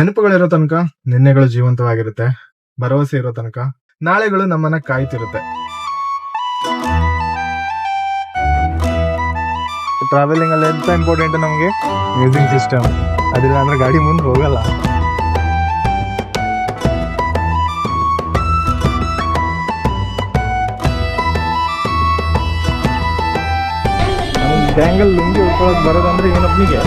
ನೆನಪುಗಳಿರೋ ತನಕ ನಿನ್ನೆಗಳು ಜೀವಂತವಾಗಿರುತ್ತೆ. ಭರವಸೆ ಇರೋ ತನಕ ನಾಳೆಗಳು ನಮ್ಮನ್ನ ಕಾಯ್ತಿರುತ್ತೆ. ಟ್ರಾವೆಲಿಂಗ್ ಅಲ್ಲಿ ಎಂತ ಇಂಪಾರ್ಟೆಂಟ್ ನಮಗೆ? ಮ್ಯೂಸಿಕ್ ಸಿಸ್ಟಮ್ ಅದಿಲ್ಲ ಅಂದ್ರೆ ಗಾಡಿ ಮುಂದೆ ಹೋಗಲ್ಲ. ಬ್ಯಾಂಗಲ್ ಲುಂಗಿ ಉಳ್ಕೊಳಕ್ ಬರೋದಂದ್ರೆ ಇವನೊಬ್ನಿಗೆ.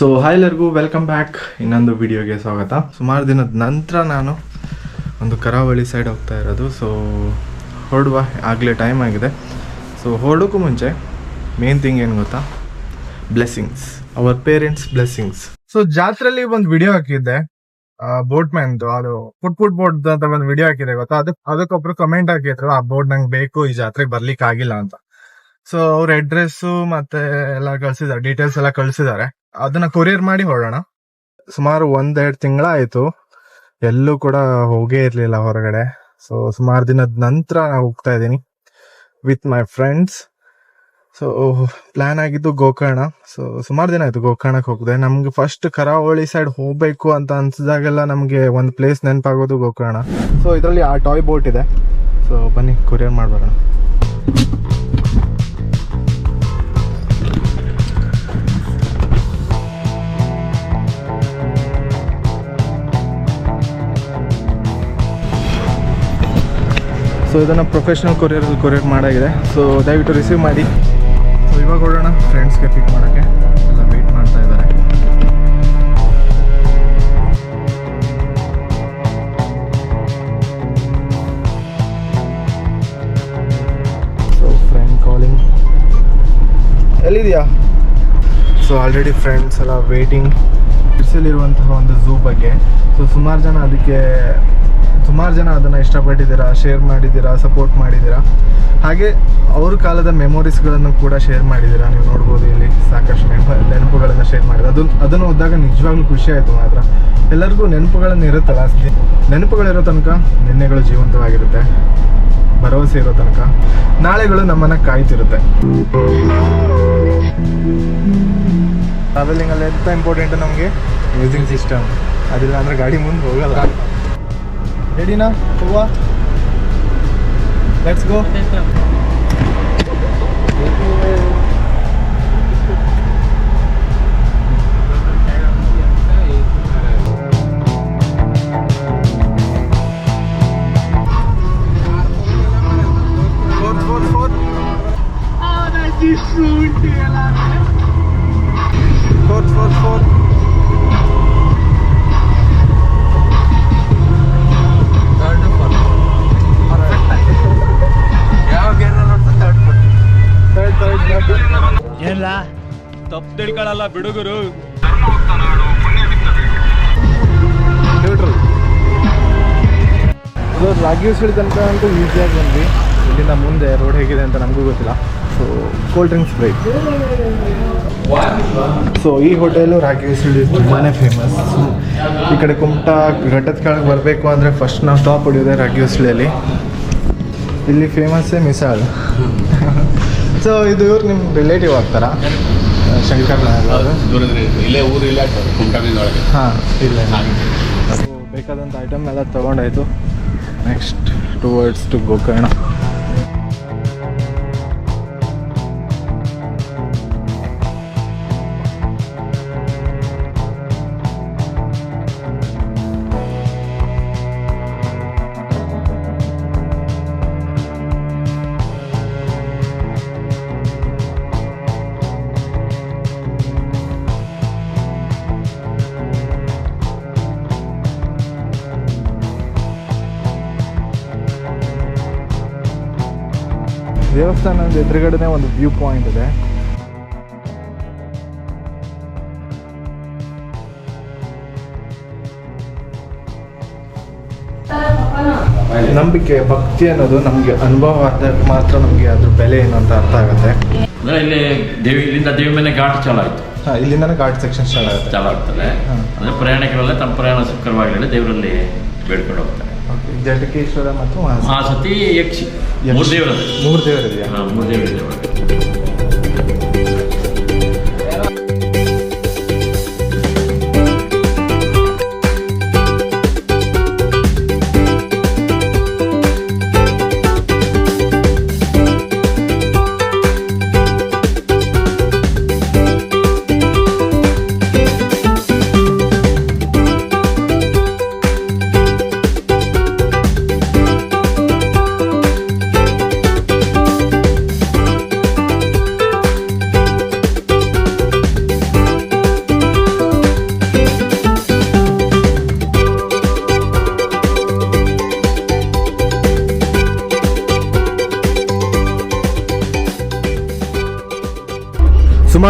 ಸೊ ಹಾಯ್ ಎಲ್ಲರಿಗೂ ವೆಲ್ಕಮ್ ಬ್ಯಾಕ್ ಇನ್ನೊಂದು ವಿಡಿಯೋಗೆ ಸ್ವಾಗತ. ಸುಮಾರು ದಿನದ ನಂತರ ನಾನು ಒಂದು ಕರಾವಳಿ ಸೈಡ್ ಹೋಗ್ತಾ ಇರೋದು. ಸೊ ಹೊರಡುವ ಆಗಲೇ ಟೈಮ್ ಆಗಿದೆ. ಸೊ ಹೊರಡೋಕ್ಕೂ ಮುಂಚೆ ಮೇನ್ ಥಿಂಗ್ ಏನು ಗೊತ್ತಾ? Blessings hour parents blessings so ಜಾತ್ರೆಯಲ್ಲಿ ಒಂದು ವಿಡಿಯೋ ಹಾಕಿದ್ದೆ. ಬೋಟ್ ಮ್ಯಾನ್ದು ಅದು ಪುಟ್ ಪುಟ್ ಬೋಟ್ ಅಂತ ಒಂದು ವಿಡಿಯೋ ಹಾಕಿದೆ ಗೊತ್ತಾ? ಅದಕ್ಕೆ ಅದಕ್ಕೊಬ್ರು ಕಮೆಂಟ್ ಹಾಕಿದ್ರು ಆ ಬೋಟ್ ನಂಗೆ ಬೇಕು, ಈ ಜಾತ್ರೆಗೆ ಬರ್ಲಿಕ್ಕೆ ಆಗಿಲ್ಲ ಅಂತ. ಸೊ ಅವ್ರ ಅಡ್ರೆಸ್ ಮತ್ತೆ ಎಲ್ಲ ಕಳ್ಸಿದ್ದಾರೆ. ಡೀಟೇಲ್ಸ್ ಎಲ್ಲ ಕಳ್ಸಿದ್ದಾರೆ. ಅದನ್ನ ಕೊರಿಯರ್ ಮಾಡಿ ಹೊರಡೋಣ. ಸುಮಾರು ಒಂದೆರಡು ತಿಂಗಳ ಆಯ್ತು. ಎಲ್ಲೂ ಕೂಡ ಹೋಗೇ ಇರ್ಲಿಲ್ಲ ಹೊರಗಡೆ. ಸೊ ಸುಮಾರು ದಿನದ ನಂತರ ಹೋಗ್ತಾ ಇದ್ದೀನಿ with my friends so plan ಆಗಿದ್ದು ಗೋಕರ್ಣ. ಸೊ ಸುಮಾರು ದಿನ ಆಯ್ತು ಗೋಕರ್ಣಕ್ಕೆ ಹೋಗಿದೆ. ನಮ್ಗೆ ಫಸ್ಟ್ ಕರಾವಳಿ ಸೈಡ್ ಹೋಗ್ಬೇಕು ಅಂತ ಅನ್ಸಿದಾಗೆಲ್ಲ ನಮಗೆ ಒಂದು ಪ್ಲೇಸ್ ನೆನಪಾಗೋದು ಗೋಕರ್ಣ. ಸೊ ಇದರಲ್ಲಿ ಆ ಟಾಯ್ ಬೋಟ್ ಇದೆ. ಸೊ ಬನ್ನಿ ಕೊರಿಯರ್ ಮಾಡ್ಬರೋಣ. ಸೊ ಇದನ್ನು ಪ್ರೊಫೆಷ್ನಲ್ ಕೊರಿಯರ್ ಕೊರಿಯರ್ ಮಾಡಾಗಿದೆ. ಸೊ ದಯವಿಟ್ಟು ರಿಸೀವ್ ಮಾಡಿ. ಸೊ ಇವಾಗ ಹೊರಡೋಣ ಫ್ರೆಂಡ್ಸ್ಗೆ ಪಿಕ್ ಮಾಡೋಕ್ಕೆ ಎಲ್ಲ ವೆಯ್ಟ್ ಮಾಡ್ತಾ ಇದ್ದಾರೆ. ಸೊ ಫ್ರೆಂಡ್ ಕಾಲಿಂಗ್ ಎಲ್ಲಿದೆಯಾ ಸೊ ಆಲ್ರೆಡಿ ಫ್ರೆಂಡ್ಸ್ ಎಲ್ಲ ವೇಟಿಂಗ್ ಇರುವಂತಹ ಒಂದು ಝೂ ಬಗ್ಗೆ. ಸೊ ಸುಮಾರು ಜನ ಅದಕ್ಕೆ ಸುಮಾರು ಜನ ಅದನ್ನು ಇಷ್ಟಪಟ್ಟಿದ್ದೀರಾ ಶೇರ್ ಮಾಡಿದ್ದೀರಾ ಸಪೋರ್ಟ್ ಮಾಡಿದ್ದೀರಾ? ಹಾಗೆ ಅವ್ರ ಕಾಲದ ಮೆಮೊರೀಸ್ಗಳನ್ನು ಕೂಡ ಶೇರ್ ಮಾಡಿದ್ದೀರಾ? ನೀವು ನೋಡ್ಬೋದು ಇಲ್ಲಿ ಸಾಕಷ್ಟು ನೆನಪು ನೆನಪುಗಳನ್ನು ಶೇರ್ ಮಾಡಿದ್ರು ಅದು, ಅದನ್ನು ಹೋದಾಗ ನಿಜವಾಗ್ಲೂ ಖುಷಿ ಆಯಿತು ಮಾತ್ರ. ಎಲ್ಲರಿಗೂ ನೆನಪುಗಳನ್ನು ಇರುತ್ತಲ್ಲ? ನೆನಪುಗಳಿರೋ ತನಕ ನಿನ್ನೆಗಳು ಜೀವಂತವಾಗಿರುತ್ತೆ. ಭರವಸೆ ಇರೋ ತನಕ. ನಾಳೆಗಳು ನಮ್ಮನ್ನು ಕಾಯ್ತಿರುತ್ತೆ. ಟ್ರಾವೆಲಿಂಗಲ್ಲಿ ಎಂಥ ಇಂಪಾರ್ಟೆಂಟ್ ನಮಗೆ? ಮ್ಯೂಸಿಕ್ ಸಿಸ್ಟಮ್ ಅದಿಲ್ಲ ಅಂದರೆ ಗಾಡಿ ಮುಂದೆ ಹೋಗಲ್ಲ. Ready now? Let's go. Let's go. ತಿಳ್ಕೊಳಲ್ಲ ಬಿಡುಗರು. ರಾಗಿಸ್ಳಿ ತನಕ ಅಂತೂ ಈಸಿಯಾಗಿ ಬಂದ್ವಿ. ಇಲ್ಲಿಂದ ಮುಂದೆ ರೋಡ್ ಹೇಗಿದೆ ಅಂತ ನಮಗೂ ಗೊತ್ತಿಲ್ಲ. So cold drinks break so ಈ ಹೋಟೆಲು ರಾಗಿಸ್ಳಿ ತುಂಬಾ ಫೇಮಸ್ ಈ ಕಡೆ ಕುಮಟಾ ಘಟ್ಟದ ಕಾಳಗೆ ಬರಬೇಕು ಅಂದರೆ ಫಸ್ಟ್ ನಾವು ಸ್ಟಾಪ್ ಹೊಡಿಯೋದೆ ರಾಗಿಸ್ಳಿಯಲ್ಲಿ ಇಲ್ಲಿ ಫೇಮಸ್ಸೇ ಮಿಸಾಲ್. ಸೊ ಇದು ಇವ್ರು ನಿಮ್ಮ ರಿಲೇಟಿವ್ ಆಗ್ತಾರಾ? ಶಂಕರ್ ಅವರು. ಇಲ್ಲೇ ಊರು ಇಲ್ಲೇ ಕುಮಟಾಮಿಂದೊಳಗೆ ಹಾಂ ಇಲ್ಲ. ಬೇಕಾದಂಥ ಐಟಮ್ ಎಲ್ಲ ತೊಗೊಂಡಾಯ್ತು. Next towards to Gokarna. ದೇವಸ್ಥಾನದ ಎದುರುಗಡೆನೇ ಒಂದು ವ್ಯೂ ಪಾಯಿಂಟ್ ಇದೆ. ನಂಬಿಕೆ ಭಕ್ತಿ ಅನ್ನೋದು ನಮಗೆ ಅನುಭವ ಆದಾಗ ಮಾತ್ರ ನಮ್ಗೆ ಅದ್ರ ಬೆಲೆ ಏನು ಅಂತ ಅರ್ಥ ಆಗುತ್ತೆ. ಅಂದ್ರೆ ಇಲ್ಲಿ ದೇವಿ ಇಲ್ಲಿಂದ ದೇವಿ ಮೇಲೆ ಘಾಟ್ ಚಾಲು ಆಯ್ತು. ಹಾ ಇಲ್ಲಿಂದನೇ ಘಾಟ್ ಸೆಕ್ಷನ್ ಸ್ಟಾರ್ಟ್ ಆಗುತ್ತೆ. ಚಾಲು ಆಗ್ತದೆ. ಅಂದ್ರೆ ಪ್ರಯಾಣಿಕರೆಲ್ಲ ತಮ್ಮ ಪ್ರಯಾಣ ಸುಖಕರವಾಗಲಿ ದೇವರಲ್ಲಿ ಬೇಡ್ಕೊಂಡು ಹೋಗ್ತಾರೆ. ಜಟಕೇಶ್ವರ ಮತ್ತು ಆ ಸತಿ ಯಕ್ಷಿ. ಮೂರು ದೇವರ ಮೂರು ದೇವರಿದೆಯಾ ಮೂರು ದೇವರಿದೆ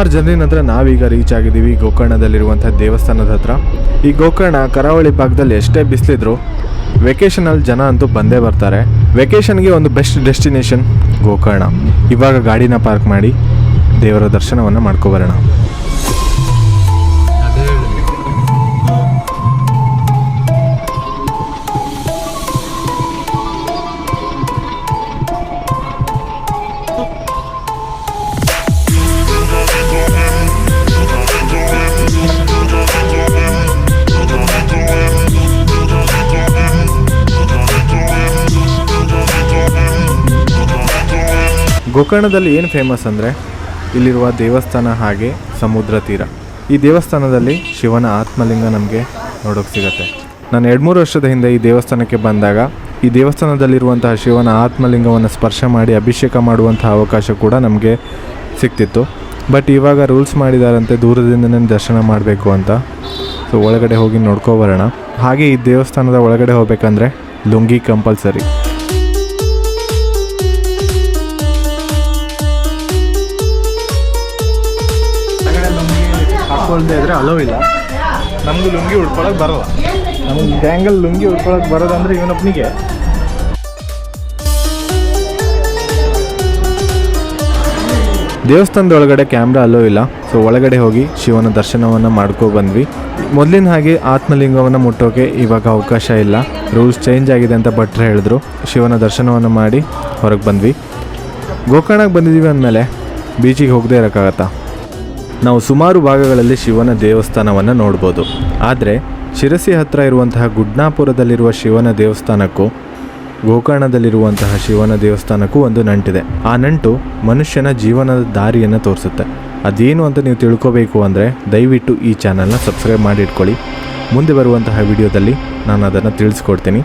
ಸುಮಾರು ಜನರ ನಂತರ ನಾವೀಗ ರೀಚ್ ಆಗಿದ್ದೀವಿ ಗೋಕರ್ಣದಲ್ಲಿರುವಂಥ ದೇವಸ್ಥಾನದ ಹತ್ರ. ಈ ಗೋಕರ್ಣ ಕರಾವಳಿ ಭಾಗದಲ್ಲಿ ಎಷ್ಟೇ ಬಿಸಿಲಿದ್ರು ವೆಕೇಷನಲ್ಲಿ ಜನ ಅಂತೂ ಬಂದೇ ಬರ್ತಾರೆ. ವೆಕೇಷನ್ಗೆ ಒಂದು ಬೆಸ್ಟ್ ಡೆಸ್ಟಿನೇಷನ್ ಗೋಕರ್ಣ. ಇವಾಗ ಗಾಡಿನ ಪಾರ್ಕ್ ಮಾಡಿ ದೇವರ ದರ್ಶನವನ್ನು ಮಾಡ್ಕೊಬರೋಣ. ಗೋಕರ್ಣದಲ್ಲಿ ಏನು ಫೇಮಸ್ ಅಂದರೆ? ಇಲ್ಲಿರುವ ದೇವಸ್ಥಾನ ಹಾಗೆ ಸಮುದ್ರ ತೀರ. ಈ ದೇವಸ್ಥಾನದಲ್ಲಿ ಶಿವನ ಆತ್ಮಲಿಂಗ ನಮಗೆ ನೋಡೋಕೆ ಸಿಗುತ್ತೆ. ನಾನು ಎರಡು ಮೂರು ವರ್ಷದ ಹಿಂದೆ ಈ ದೇವಸ್ಥಾನಕ್ಕೆ ಬಂದಾಗ ಈ ದೇವಸ್ಥಾನದಲ್ಲಿರುವಂತಹ ಶಿವನ ಆತ್ಮಲಿಂಗವನ್ನು ಸ್ಪರ್ಶ ಮಾಡಿ ಅಭಿಷೇಕ ಮಾಡುವಂತಹ ಅವಕಾಶ ಕೂಡ ನಮಗೆ ಸಿಕ್ತಿತ್ತು. ಬಟ್ ಇವಾಗ ರೂಲ್ಸ್ ಮಾಡಿದಾರಂತೆ ದೂರದಿಂದನೇ ದರ್ಶನ ಮಾಡಬೇಕು ಅಂತ. ಸೊ ಒಳಗಡೆ ಹೋಗಿ ನೋಡ್ಕೊಬರೋಣ ಹಾಗೆ ಈ ದೇವಸ್ಥಾನದ ಒಳಗಡೆ ಹೋಗ್ಬೇಕಂದ್ರೆ ಲುಂಗಿ ಕಂಪಲ್ಸರಿ ಹಾಕೊಳ್ದೇ ಇದ್ರೆ ಅಲೋ ಇಲ್ಲ. ನಮ್ದು ಲುಂಗಿ ಉಡ್ಕೊಳಕ್ ಬರಲ್ಲ. ನಮ್ಗೆ ಟ್ಯಾಂಗಲ್ ಲುಂಗಿ ಉಡ್ಕೊಳಕ್ ಬರೋದಂದ್ರೆ ಇವನೊಬ್ಬನಿಗೆ ದೇವಸ್ಥಾನದ ಒಳಗಡೆ ಕ್ಯಾಮ್ರಾ ಅಲ್ಲೋ ಇಲ್ಲ. ಸೊ ಒಳಗಡೆ ಹೋಗಿ ಶಿವನ ದರ್ಶನವನ್ನು ಮಾಡ್ಕೊ ಬಂದ್ವಿ. ಮೊದಲಿನ ಹಾಗೆ ಆತ್ಮಲಿಂಗವನ್ನು ಮುಟ್ಟೋಕೆ ಇವಾಗ ಅವಕಾಶ ಇಲ್ಲ. ರೂಲ್ಸ್ ಚೇಂಜ್ ಆಗಿದೆ ಅಂತ ಭಟ್ರು ಹೇಳಿದ್ರು. ಶಿವನ ದರ್ಶನವನ್ನು ಮಾಡಿ ಹೊರಗೆ ಬಂದ್ವಿ. ಗೋಕರ್ಣಕ್ಕೆ ಬಂದಿದ್ದೀವಿ ಅಂದಮೇಲೆ ಬೀಚಿಗೆ ಹೋಗದೇ ಇರೋಕ್ಕಾಗತ್ತಾ? ನಾವು ಸುಮಾರು ಭಾಗಗಳಲ್ಲಿ ಶಿವನ ದೇವಸ್ಥಾನವನ್ನು ನೋಡ್ಬೋದು. ಆದರೆ, ಶಿರಸಿ ಹತ್ರ ಇರುವಂತಹ ಗುಡ್ನಾಪುರದಲ್ಲಿರುವ ಶಿವನ ದೇವಸ್ಥಾನಕ್ಕೂ, ಗೋಕರ್ಣದಲ್ಲಿರುವಂತಹ ಶಿವನ ದೇವಸ್ಥಾನಕ್ಕೂ ಒಂದು ನಂಟಿದೆ. ಆ ನಂಟು ಮನುಷ್ಯನ ಜೀವನದ ದಾರಿಯನ್ನು ತೋರಿಸುತ್ತೆ. ಅದೇನು ಅಂತ ನೀವು ತಿಳ್ಕೋಬೇಕು ಅಂದರೆ, ದಯವಿಟ್ಟು ಈ ಚಾನಲ್ನ ಸಬ್ಸ್ಕ್ರೈಬ್ ಮಾಡಿ ಇಟ್ಕೊಳ್ಳಿ. ಮುಂದೆ ಬರುವಂತಹ ವಿಡಿಯೋದಲ್ಲಿ ನಾನು ಅದನ್ನು ತಿಳಿಸ್ಕೊಡ್ತೀನಿ.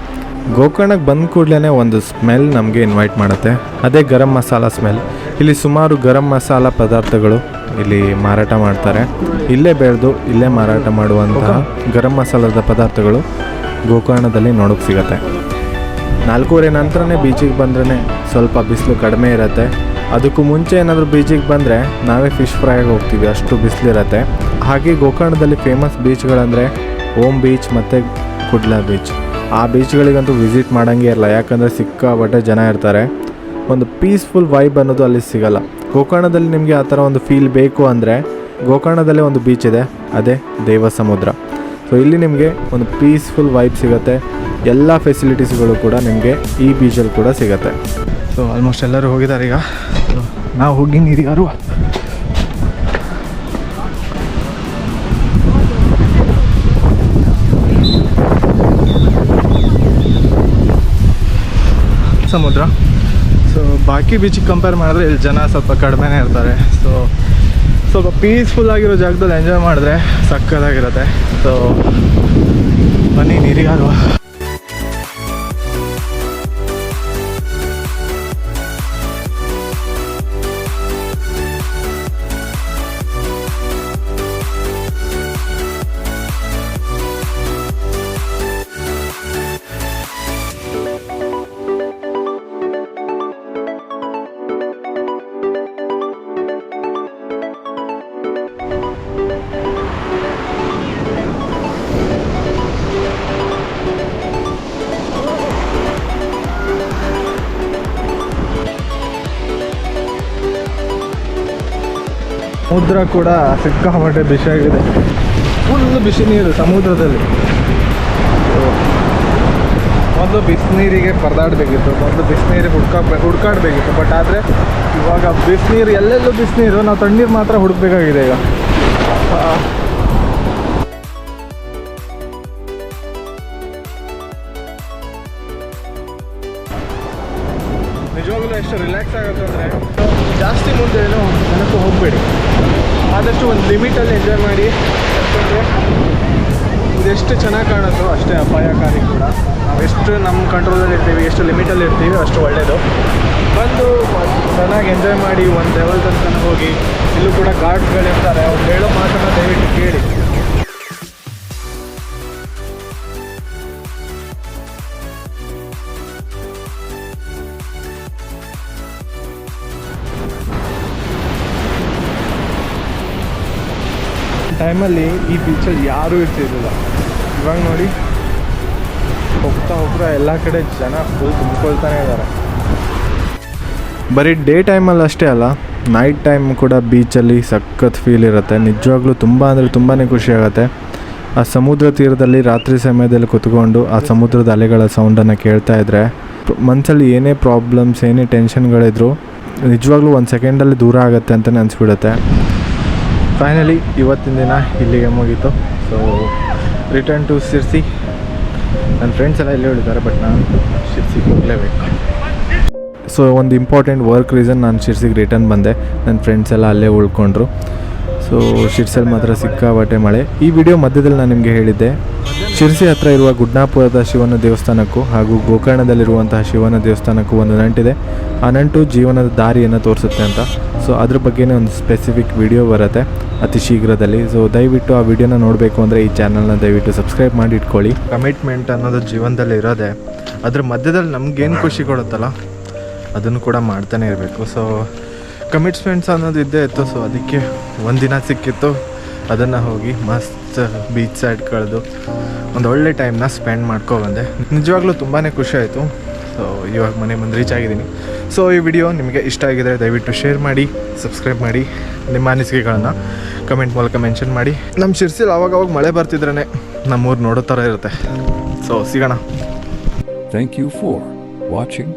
ಗೋಕರ್ಣಕ್ಕೆ ಬಂದ ಕೂಡಲೇ ಒಂದು ಸ್ಮೆಲ್ ನಮಗೆ ಇನ್ವೈಟ್ ಮಾಡುತ್ತೆ. ಅದೇ ಗರಂ ಮಸಾಲ ಸ್ಮೆಲ್. ಇಲ್ಲಿ ಸುಮಾರು ಗರಂ ಮಸಾಲ ಪದಾರ್ಥಗಳು ಇಲ್ಲಿ ಮಾರಾಟ ಮಾಡ್ತಾರೆ. ಇಲ್ಲೇ ಬೆಳೆದು ಇಲ್ಲೇ ಮಾರಾಟ ಮಾಡುವಂತಹ ಗರಂ ಮಸಾಲದ ಪದಾರ್ಥಗಳು ಗೋಕರ್ಣದಲ್ಲಿ ನೋಡೋಕೆ ಸಿಗತ್ತೆ. ನಾಲ್ಕೂವರೆ ನಂತರನೇ ಬೀಚಿಗೆ ಬಂದ್ರೆ ಸ್ವಲ್ಪ ಬಿಸಿಲು ಕಡಿಮೆ ಇರುತ್ತೆ. ಅದಕ್ಕೂ ಮುಂಚೆ ಏನಾದರೂ ಬೀಚಿಗೆ ಬಂದರೆ ನಾವೇ ಫಿಶ್ ಫ್ರೈಗೆ ಹೋಗ್ತೀವಿ, ಅಷ್ಟು ಬಿಸಿಲಿರತ್ತೆ ಹಾಗೆ ಗೋಕರ್ಣದಲ್ಲಿ ಫೇಮಸ್ ಬೀಚ್ಗಳಂದರೆ ಓಮ್ ಬೀಚ್ ಮತ್ತು ಕುಡ್ಲಾ ಬೀಚ್. ಆ ಬೀಚ್ಗಳಿಗಂತೂ ವಿಸಿಟ್ ಮಾಡೋಂಗೇ ಇರಲ್ಲ, ಯಾಕಂದರೆ ಸಿಕ್ಕಾಪಟ್ಟೆ ಜನ ಇರ್ತಾರೆ. ಒಂದು ಪೀಸ್ಫುಲ್ ವೈಬ್ ಅನ್ನೋದು ಅಲ್ಲಿ ಸಿಗಲ್ಲ. ಗೋಕರ್ಣದಲ್ಲಿ ನಿಮಗೆ ಆ ಥರ ಒಂದು ಫೀಲ್ ಬೇಕು ಅಂದರೆ ಗೋಕರ್ಣದಲ್ಲೇ ಒಂದು ಬೀಚ್ ಇದೆ, ಅದೇ ದೇವ ಸಮುದ್ರ ಸೊ ಇಲ್ಲಿ ನಿಮಗೆ ಒಂದು ಪೀಸ್ಫುಲ್ ವೈಬ್ ಸಿಗುತ್ತೆ. ಎಲ್ಲ ಫೆಸಿಲಿಟೀಸ್ಗಳು ಕೂಡ ನಿಮಗೆ ಈ ಬೀಚಲ್ಲಿ ಕೂಡ ಸಿಗುತ್ತೆ. ಸೊ ಆಲ್ಮೋಸ್ಟ್ ಎಲ್ಲರೂ ಹೋಗಿದ್ದಾರೆ ಈಗ. ನಾವು ಹೋಗಿ ನೀರಿಗಾರು ಸಮುದ್ರ. ಸೊ ಬಾಕಿ ಬೀಚಿಗೆ ಕಂಪೇರ್ ಮಾಡಿದ್ರೆ ಇಲ್ಲಿ ಜನ ಸ್ವಲ್ಪ ಕಡಿಮೆನೇ ಇರ್ತಾರೆ. ಸೊ ಸ್ವಲ್ಪ ಪೀಸ್ಫುಲ್ ಆಗಿರೋ ಜಾಗದಲ್ಲಿ ಎಂಜಾಯ್ ಮಾಡಿದ್ರೆ ಸಕ್ಕತ್ತಾಗಿರುತ್ತೆ. ಸೊ ಬನ್ನಿ ನೀರಿಗಾರು. ಸಮುದ್ರ ಕೂಡ ಸಿಕ್ಕಾಪಟ್ಟೆ ಬಿಸಿಯಾಗಿದೆ ಫುಲ್ ಬಿಸಿ ನೀರು ಸಮುದ್ರದಲ್ಲಿ. ಮೊದಲು ಬಿಸಿನೀರಿಗೆ ಪರದಾಡಬೇಕಿತ್ತು ಮೊದಲು ಬಿಸಿನೀರಿಗೆ ಹುಡ್ಕ ಹುಡ್ಕಾಡಬೇಕಿತ್ತು ಬಟ್ ಆದರೆ ಇವಾಗ ಬಿಸಿನೀರು ಎಲ್ಲೆಲ್ಲೂ ಬಿಸಿನೀರು ನಾವು ತಣ್ಣೀರು ಮಾತ್ರ ಹುಡುಕ್ಬೇಕಾಗಿದೆ ಈಗ. ನಿಜವಾಗ್ಲೂ ಎಷ್ಟು ರಿಲ್ಯಾಕ್ಸ್ ಆಗುತ್ತೆ ಅಂದರೆ ಜಾಸ್ತಿ ಮುಂದೆ ಏನೋ ನನಗೂ ಹೋಗಬೇಡಿ. ಆದಷ್ಟು ಒಂದು ಲಿಮಿಟಲ್ಲಿ ಎಂಜಾಯ್ ಮಾಡಿ ಇದೆಷ್ಟು ಚೆನ್ನಾಗಿ ಕಾಣುತ್ತೋ ಅಷ್ಟೇ ಅಪಾಯಕಾರಿ ಕೂಡ. ನಾವು ಎಷ್ಟು ನಮ್ಮ ಕಂಟ್ರೋಲಲ್ಲಿ ಇರ್ತೀವಿ, ಎಷ್ಟು ಲಿಮಿಟಲ್ಲಿ ಇರ್ತೀವಿ ಅಷ್ಟು ಒಳ್ಳೆಯದು ಬಂದು ಚೆನ್ನಾಗಿ ಎಂಜಾಯ್ ಮಾಡಿ ಒಂದು ಲೆವೆಲ್ ತನಕ ಹೋಗಿ, ಇಲ್ಲೂ ಕೂಡ ಗಾರ್ಡ್ಸ್ಗಳಿರ್ತಾರೆ ಅವ್ರು ಹೇಳೋ ಮಾತನ್ನು ದಯವಿಟ್ಟು ಕೇಳಿ. ಟೈಮಲ್ಲಿ ಈ ಬೀಚಲ್ಲಿ ಯಾರೂ ಇರ್ತಿರಲಿಲ್ಲ. ಇವಾಗ ನೋಡಿ, ಹೋಗ್ತಾ ಹೋಗ್ತಾ ಎಲ್ಲ ಕಡೆ ಜನ ಫುಲ್ ತುಂಬಿಕೊಳ್ತಾನೆ ಇದ್ದಾರೆ ಬರೀ ಡೇ ಟೈಮಲ್ಲಿ ಅಷ್ಟೇ ಅಲ್ಲ ನೈಟ್ ಟೈಮ್ ಕೂಡ ಬೀಚಲ್ಲಿ ಸಖತ್ ಫೀಲ್ ಇರುತ್ತೆ. ನಿಜವಾಗ್ಲೂ ತುಂಬ ಅಂದರೆ ತುಂಬಾ ಖುಷಿ ಆಗುತ್ತೆ. ಆ ಸಮುದ್ರ ತೀರದಲ್ಲಿ ರಾತ್ರಿ ಸಮಯದಲ್ಲಿ ಕುತ್ಕೊಂಡು ಆ ಸಮುದ್ರದ ಅಲೆಗಳ ಸೌಂಡನ್ನು ಕೇಳ್ತಾ ಇದ್ದರೆ ಮನಸ್ಸಲ್ಲಿ ಏನೇ ಪ್ರಾಬ್ಲಮ್ಸ್ ಏನೇ ಟೆನ್ಷನ್ಗಳಿದ್ರು ನಿಜವಾಗ್ಲೂ ಒಂದು ಸೆಕೆಂಡಲ್ಲಿ ದೂರ ಆಗುತ್ತೆ ಅಂತಲೇ ಅನಿಸ್ಬಿಡುತ್ತೆ. ಫೈನಲಿ ಇವತ್ತಿನ ದಿನ ಇಲ್ಲಿಗೆ ಮುಗೀತು. ಸೊ ರಿಟರ್ನ್ ಟು ಸಿರ್ಸಿ ನನ್ನ ಫ್ರೆಂಡ್ಸ್ ಎಲ್ಲ ಇಲ್ಲೇ ಹೇಳಿದ್ದಾರೆ ಬಟ್ ನಾನು ಶಿರ್ಸಿಗೆ ಹೋಗಲೇಬೇಕು. ಸೊ ಒಂದು ಇಂಪಾರ್ಟೆಂಟ್ ವರ್ಕ್ ರೀಸನ್ ನಾನು ಶಿರ್ಸಿಗೆ ರಿಟರ್ನ್ ಬಂದೆ. ನನ್ನ ಫ್ರೆಂಡ್ಸ್ ಎಲ್ಲ ಅಲ್ಲೇ ಉಳ್ಕೊಂಡ್ರು. ಸೊ ಶಿರ್ಸಲ್ಲಿ ಮಾತ್ರ ಸಿಕ್ಕಾಬಟ್ಟೆ ಮಳೆ. ಈ ವಿಡಿಯೋ ಮಧ್ಯದಲ್ಲಿ ನಾನು ನಿಮಗೆ ಹೇಳಿದ್ದೆ. ಶಿರ್ಸಿ ಹತ್ರ ಇರುವ ಗುಡ್ನಾಪುರದ ಶಿವನ ದೇವಸ್ಥಾನಕ್ಕೂ ಹಾಗೂ ಗೋಕರ್ಣದಲ್ಲಿರುವಂತಹ ಶಿವನ ದೇವಸ್ಥಾನಕ್ಕೂ ಒಂದು ನಂಟಿದೆ. ಆ ನಂಟು ಜೀವನದ ದಾರಿಯನ್ನು ತೋರಿಸುತ್ತೆ ಅಂತ. ಸೊ ಅದ್ರ ಬಗ್ಗೆನೇ ಒಂದು ಸ್ಪೆಸಿಫಿಕ್ ವಿಡಿಯೋ ಬರುತ್ತೆ ಅತಿ ಶೀಘ್ರದಲ್ಲಿ. ಸೊ ದಯವಿಟ್ಟು ಆ ವಿಡಿಯೋನ ನೋಡಬೇಕು ಅಂದರೆ ಈ ಚಾನಲ್ನ ದಯವಿಟ್ಟು ಸಬ್ಸ್ಕ್ರೈಬ್ ಮಾಡಿ ಇಟ್ಕೊಳ್ಳಿ. ಕಮಿಟ್ಮೆಂಟ್ ಅನ್ನೋದು ಜೀವನದಲ್ಲಿ ಇರೋದೆ. ಅದ್ರ ಮಧ್ಯದಲ್ಲಿ ನಮಗೇನು ಖುಷಿ ಕೊಡುತ್ತಲ್ಲ, ಅದನ್ನು ಕೂಡ ಮಾಡ್ತಾನೆ ಇರಬೇಕು. ಸೊ ಕಮಿಟ್ಸ್ಮೆಂಟ್ಸ್ ಅನ್ನೋದು ಇದ್ದೇ ಇತ್ತು. ಸೊ ಅದಕ್ಕೆ ಒಂದಿನ ಸಿಕ್ಕಿತ್ತು. ಅದನ್ನು ಹೋಗಿ ಮಸ್ತ್ ಬೀಚ್ ಸೈಡ್ ಕಳೆದು ಒಂದು ಒಳ್ಳೆ ಟೈಮ್ನ ಸ್ಪೆಂಡ್ ಮಾಡ್ಕೊಬಂದೆ ನಿಜವಾಗ್ಲೂ ತುಂಬಾ ಖುಷಿ ಆಯಿತು. ಸೊ ಇವಾಗ ಮನೆ ಮುಂದೆ ರೀಚ್ ಆಗಿದ್ದೀನಿ. ಸೊ ಈ ವಿಡಿಯೋ ನಿಮಗೆ ಇಷ್ಟ ಆಗಿದರೆ ದಯವಿಟ್ಟು ಶೇರ್ ಮಾಡಿ ಸಬ್ಸ್ಕ್ರೈಬ್ ಮಾಡಿ, ನಿಮ್ಮ ಅನಿಸಿಕೆಗಳನ್ನು ಕಮೆಂಟ್ ಮೂಲಕ ಮೆನ್ಷನ್ ಮಾಡಿ. ನಮ್ಮ ಶಿರ್ಸಿಲ್ ಅವಾಗವಾಗ ಅವಾಗ ಮಳೆ ಬರ್ತಿದ್ರೇ ನಮ್ಮೂರು ನೋಡೋ ಥರ ಇರುತ್ತೆ. ಸೊ ಸಿಗೋಣ. Thank you for watching.